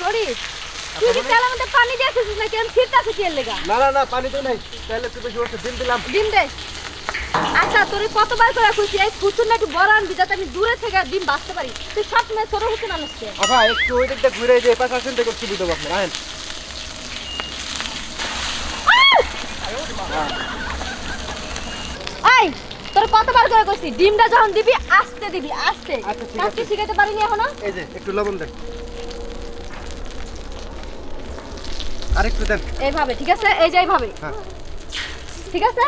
শরীর। তুই কি তেলের মধ্যে পানি দিয়েছিস নাকি? আমি ছিটতেছে কি এর লেগা? না না না পানি তো নাই। তাহলে একটু বেশি হচ্ছে ডিম দিলাম। ডিম দে। আচ্ছা তোর কতবার করে খুঁজছি এই কুচুর না একটু বড় আনবি যাতে আমি দূরে থেকে ডিম বাঁচতে পারি। তুই সব সময় ছোট হচ্ছে মানুষকে আফা একটু ওই দিকটা ঘুরে যে পাশে আসেন দেখো সুবিধা হবে আপনার আহেন। এই তোর কতবার করে কইছি? ডিমটা যখন দিবি আস্তে দিবি আস্তে। আচ্ছা, ঠিক আছে। শিখাইতে পারিনি এখনও? এই যে একটু লবণ দেন আরেকটু দেন। এইভাবে ঠিক আছে? এই যে এইভাবে। হ্যাঁ। ঠিক আছে?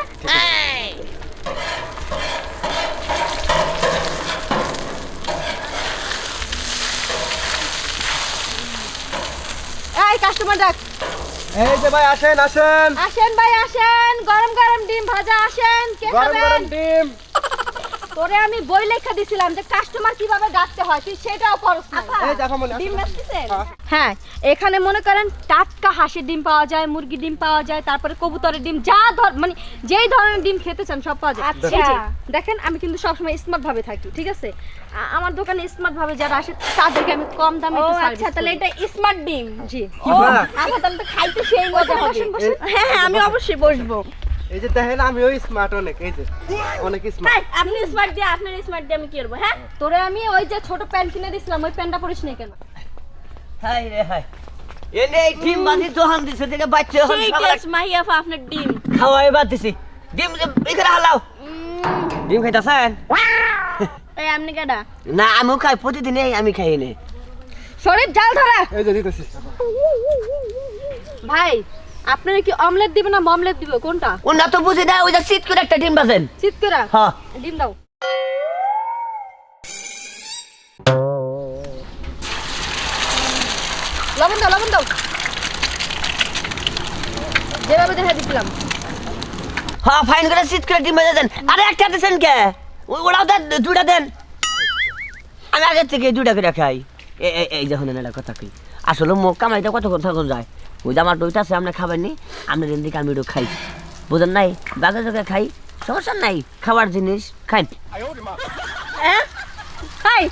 এই কাস্টমার ডাক। এই যে ভাই আসেন আসেন। আসেন ভাই আসেন। গরম গরম ডিম ভাজা আসেন। কে খাবেন? গরম গরম ডিম। তোরে আমি বই লেখা দিছিলাম যে কাস্টমার কীভাবে ডাকতে হয় তুই সেটাও করস না। এই জাফা মনে ডিম বেচতেছেন হ্যাঁ। হ্যাঁ এখানে মনে করেন টাটকা হাঁসের ডিম পাওয়া যায় মুরগির ডিম পাওয়া যায় তারপরে কবুতরের ডিম যা ধর মানে যেই ধরনের ডিম খেতে চান সব পাওয়া যায়। আচ্ছা। দেখেন আমি কিন্তু সবসময় স্মার্ট ভাবে থাকি ঠিক আছে? আমার দোকানে স্মার্ট ভাবে যারা আসে তাদেরকে আমি কম দামে ও একটু আচ্ছা তাহলে এটা স্মার্ট ডিম। জি। ও আচ্ছা তাহলে তো খাইতে সেই মজা হবে। হ্যাঁ হ্যাঁ আমি অবশ্যই বসবো। এই যে দেখেন আমি ওই স্মার্ট অনেক এই যে। অনেক স্মার্ট আপনি স্মার্ট দিয়ে আপনার স্মার্ট দিয়ে আমি কি করব হ্যাঁ? তোরে আমি ওই যে ছোট প্যান্ট কিনে দিছিলাম ওই প্যান্টটা পরিস না কেন? হাই রে হাই এনে এই ডিম বাজি দোহান দিছে থেকে বাচ্চা হন সেই টেস্ট মাহিয়াফা আপনার ডিম। খাওয়াই বাদ দিছি। ডিম এখানে হালাও। ডিম খাইতাছেন? এই আপনি কেডা? না আমিও খাই প্রতিদিনই আমি খাই নে শরীর জাল ধরা। এই যে দিতেছি। ভাই আপনারা কি অমলেট দিবে না মমলেট দিবে? কোনটা? ওনা তো বুঝি না ওই যে শীত করে একটা ডিম বাজেন। করে? হ্যাঁ। ডিম দাও। লবণ দাও লবণ দাও। যেভাবে দেখা দিছিলাম। হ্যাঁ ফাইন করে শীত করে ডিম বাজে দেন। আরে একটা দিছেন কে? ওরাও দেন দুটা দেন। আমি আগের থেকে দুটা করে খাই। এই যখন একটা কথা কই আসলে মুখ কামাইতে কত কথা যায়? ওই আমার দুইটা আছে আপনি খাবেন নি আপনার দিকে আমি একটু খাই। বুঝেন নাই? বাগে জায়গায় খাই। সমস্যা নাই। খাবার জিনিস খাই। হ্যাঁ হাই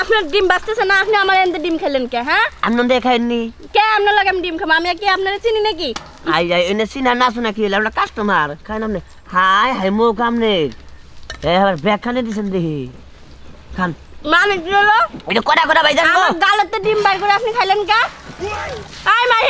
আপনার ডিম বাঁচতেছে না? আপনি আমার এনতে ডিম খেলেন কে হ্যাঁ? আপনি দিয়ে খাইনি কে আপনার লাগে আমি ডিম খাব? আমি কি আপনারা চিনি নাকি? আই আই এনে সিনা না শোনা কি আমরা কাস্টমার খাই নামনে হাই হাই মুখ আমনে এ আবার ব্যাগ খানে দিছেন দেখি। খান। মানে কি হলো? এটা কটা কটা ভাই জানো আমার গালেতে ডিম বার করে আপনি খাইলেন কে? আই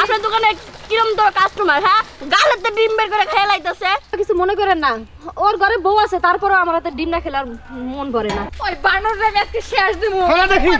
আপনার দোকানে কিরম তো কাস্টমার হ্যাঁ? গালেতে ডিম বের করে খেয়ে লাইতেছে। কিছু মনে করেন না ওর ঘরে বউ আছে তারপরেও আমার হাতে ডিম না খেলে আর মন ভরে না। ওই বানর রে আজকে শেষ দিমু।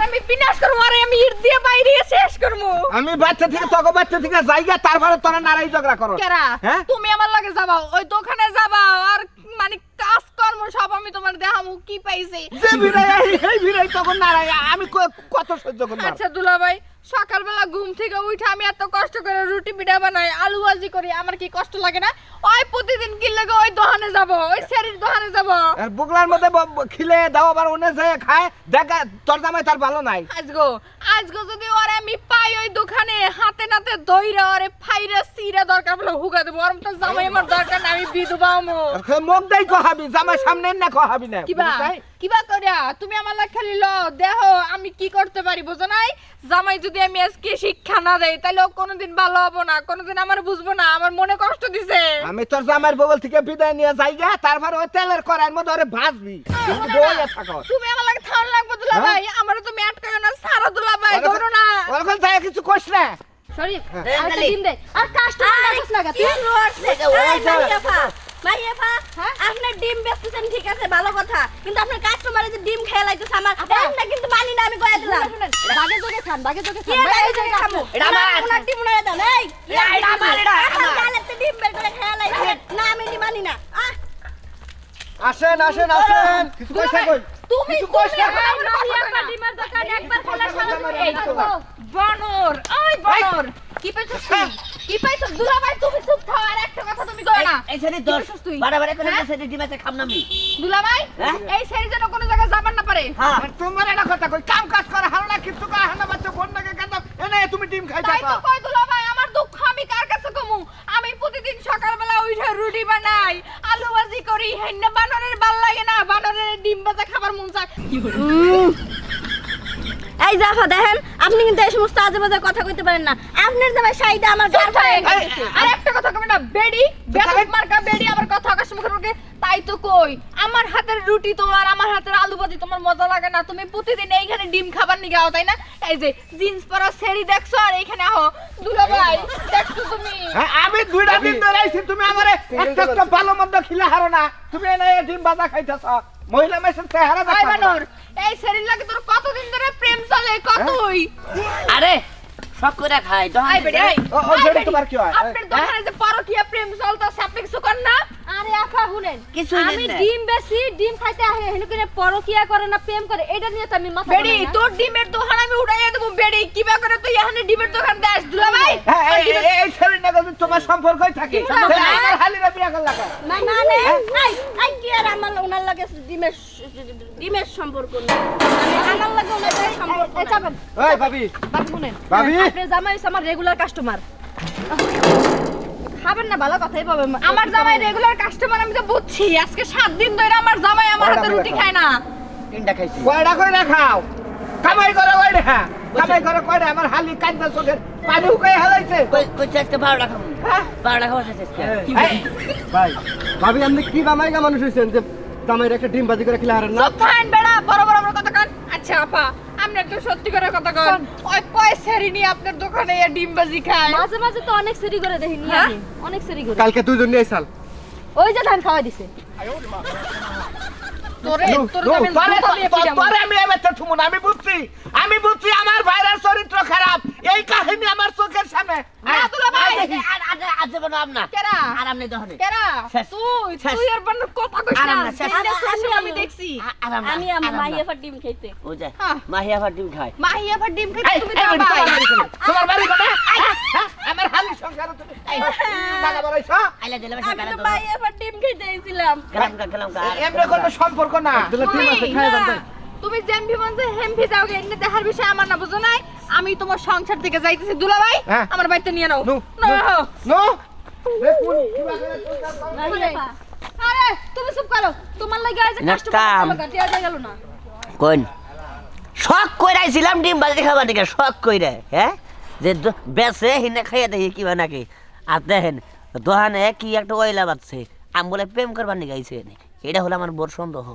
আমি বিনাশ করব আর আমি ইট দিয়ে বাইরে শেষ করব আমি বাচ্চা থেকে তোকে বাচ্চা থেকে জায়গা তারপরে তোরা নারাই ঝগড়া করো কেরা? হ্যাঁ? তুমি আমার লাগে যাবা ওই দোকানে যাবা আর মানে কাজ কর্ম সব আমি তোমার দেখামু কি পাইছি? যে ভিড়াই এই- ভিড়াই তখন নারাই আমি কত সহ্য করব? আচ্ছা দুলাভাই সকালবেলা ঘুম থেকে উঠে আমি এত কষ্ট করে রুটি পিঠা বানাই আলু ভাজি করি আমার কি কষ্ট লাগে না? ওই প্রতিদিন কি লাগে ওই দোকানে যাব ওই শরীর দোকানে যাব। আর বুগলার মধ্যে খিলে দাও আবার ওনে যে খায় দেখা তোর জামাই তার ভালো নাই। আজগো আজগো যদি ওরে আমি পাই ওই দোকানে হাতে নাতে দইরা ওরে ফাইরা সিরা দরকার বলে হুকা দেবো ওরম তো জামাই আমার দরকার না আমি বিধবা আর সে মুখ দেই কহাবি জামাই সামনে না কহাবি না কিবা? কিবা করিয়া তুমি আমার লাগ খালি ল দেহ আমি কি করতে পারি বুঝো নাই? জামাই যদি আমি আজকে শিক্ষা না দেই তাহলে ও কোনোদিন ভালো হব না কোনোদিন আমার বুঝব না আমার মনে কষ্ট দিছে। আমি তোর জামাইয়ের বগল থেকে বিদায় নিয়ে যাইগা তারপর ওই তেলের কড়াইয়ের মধ্যে ওরে ভাজবি। কিন্তু বইয়া থাকো। তুমি আমার লাগে থাউন লাগবো দুলা হ্যাঁ? ভাই আমারও তুমি আটকাও না সারা দুলা ভাই ধরো না। ওরকম যায় কিছু কইস না। শরীর হ্যাঁ। আরেকটা ডিম দে। আর কাস্টমার ডাকছ না গা তুই? ওই যে- ওই হ্যাঁ? আপনার ডিম বেচতেছেন ঠিক আছে ভালো কথা। কিন্তু আপনার কাস্টমারে যে ডিম খেয়ে আমার কিন্তু মানি না আমি কয়ে দিলাম। বাগে যোগে খান বাগে যোগে খান। বাগে এই যোগে যে খান খামু। এটা ডিম উনারে দেন এই। এটা আমার, এটা আমার। গালেতে ডিম বের করে খেয়ে লাইছে। না আমি নি মানি না। আসেন আসেন আসেন। কিছু কইস কই? তুমি কিছু কয় না। ডিমের দোকান একবার খোলা সারা এই বানর। ওই বানর। কি পাইছস তুই কি পাইছস দুলা ভাই তুমি চুপ থাও আর একটা কথা তুমি কয় না এই ছেলে দশ তুই? বারে বারে করে হ্যাঁ? দুলা ভাই হ্যাঁ? এই সেরি যেন কোনো জায়গায় যাবার না পারে। হ্যাঁ। আর তোমার একটা কথা কই কাম কাজ করে হারো না কিছু করে হারো বাচ্চা ফোন নাকি কেন? এনে তুমি ডিম খাইতে তাই তো কয় দুলা ভাই আমার দুঃখ আমি কার কাছে কমু? আমি প্রতিদিন সকালবেলা উঠে রুটি বানাই আলু ভাজি করি হেন্না বানরের ভালো লাগে না বানরের ডিম ভাজা খাবার মন চায়। এই জাফা দেখেন আপনি কিন্তু এই সমস্ত আজে বাজে কথা কইতে পারেন না। আপনার জামাই শাড়িটা আমার ফাড়ে আর একটা কথা কবে না বেডি বেদক মার্কা বেডি আমার কথা আকাশ মুখের মুখে তাই তো কই? আমার হাতের রুটি তোমার আমার হাতের আলু ভাজি তোমার মজা লাগে না? তুমি প্রতিদিন এইখানে ডিম খাবার নিয়ে গাও তাই না? এই যে জিন্স পরা সেরি দেখছ আর এইখানে আহো। দুলা ভাই দেখছ তুমি? হ্যাঁ, আমি দুইটা দিন ধরে আইছি তুমি আমারে একটা একটা ভালো মন্দ খিলা হারো না। তুমি এনে ডিম বাজা খাইতেছ। মহিলা মেশের চেহারা ভাই বানর এই সেরি লাগে তোর কতদিন ধরে প্রেম চলে? কতই? আরে সব করে খাই তো আই বেডি ও, ও, বেডি, তোমার কি হয়? আপনার দোকানে যে পরকিয়া প্রেম চলতেছে আপনি কিছু করেন না আফা শুনেন। আমি ডিম বেশি ডিম খাইতে আহে হেন করে পরকিয়া করে না প্রেম করে এটা নিয়ে তো আমি মাথা বেডি তোর ডিমের দোকান আমি উড়াইয়া দেবো বেডি। কিবা করে তুই এখানে ডিমের দোকান দেস দুলা ভাই এই- যদি তোমার সম্পর্কই থাকে। আমার হালিরা বিয়া করলা না না না আই আই কি আর আমার ওনার লাগে ডিমের ডিমের সম্পর্ক নেই। আমি আমার লাগে ওনার সম্পর্ক এই ভাবি। শুনেন। ভাবি? আপনি জামাই আমার রেগুলার কাস্টমার খাবেন না ভালো কথাই পাবে আমার জামাই রেগুলার কাস্টমার আমি তো বুঝছি। আজকে সাত দিন ধরে আমার জামাই আমার হাতে রুটি খায় না। তিনটা খাইছি। কয়টা করে খাও কামাই করে কয়টা? কামাই করে কয়টা? আমার হালি কান্দা চোখের পানি উকাই হেলাইছে কই কই আজকে বারোটা খাব? হ্যাঁ? বারোটা ভাই ভাবি আপনি কি বামাইগা মানুষ হয়েছেন যে জামাইয়ের একটা ডিম বাজি করে খেলে হারেন না? সব ফাইন বেড়া বড় বড় বড় কথা কন। আচ্ছা আপা। একটু সত্যি করে কথা কন। ওই কয় সেরি নিয়ে আপনার দোকানে এই ডিমবাজি খায়? মাঝে মাঝে তো অনেক সেরি করে দেখি নিয়ে হ্যাঁ? আমি, অনেক সেরি করে। কালকে তুই জন্য আইছাল ওই যে ধান খাওয়া দিছে। আমি বুঝছি। আমি বুঝছি আমার ভাইরাস চরিত্র খারাপ। এই কাহিনী আমার চোখের সামনে দুলা ভাই। আজ আজ যাব কেরা? আর আপনি দহনে কেরা? তুই তুই আর বান্নার কথা কইস না। আমরা শেষ। সেদিনে আর শেষে আমি- আমি দেখছি। আমি আমার মাইয়া ফার ডিম খাইতে। ও যায়। মাহি ডিম খায়। মাহি আবার ডিম খেতে তুমি তোমার ভাই তোমার বাড়ি কোনে? আমার হালি সংসারে তুমি টাকা বাড়াইছ? আইলা দিলে আমি তো মাইয়া ফার ডিম খাইতে আইছিলাম। গেলাম গেলাম গা। কোনো সম্পর্ক না। তুমি জেমভি হেমভি যাও গে। দেখার বিষয় আমার না বুঝো নাই। আমি তোমার সংসার থেকে যাইতেছি। দুলা ভাই হ্যাঁ। আমার বাড়িতে নিয়ে নাও। নো। আরে তুমি চুপ করো। তোমার লাগে আজ যায় গেল না। কোন? শখ কইরা আইছিলাম ডিম বাজি খাবার দিকে শখ কইরা হ্যাঁ? যে বেচে হিনে খাইয়া দেখি কিবা নাকি। আর দেখেন দোহানে কি একটা ওইলা বাজছে। আমি বলে প্রেম করবার নিয়ে গাইছে এটা হলো আমার বড় সন্দেহ।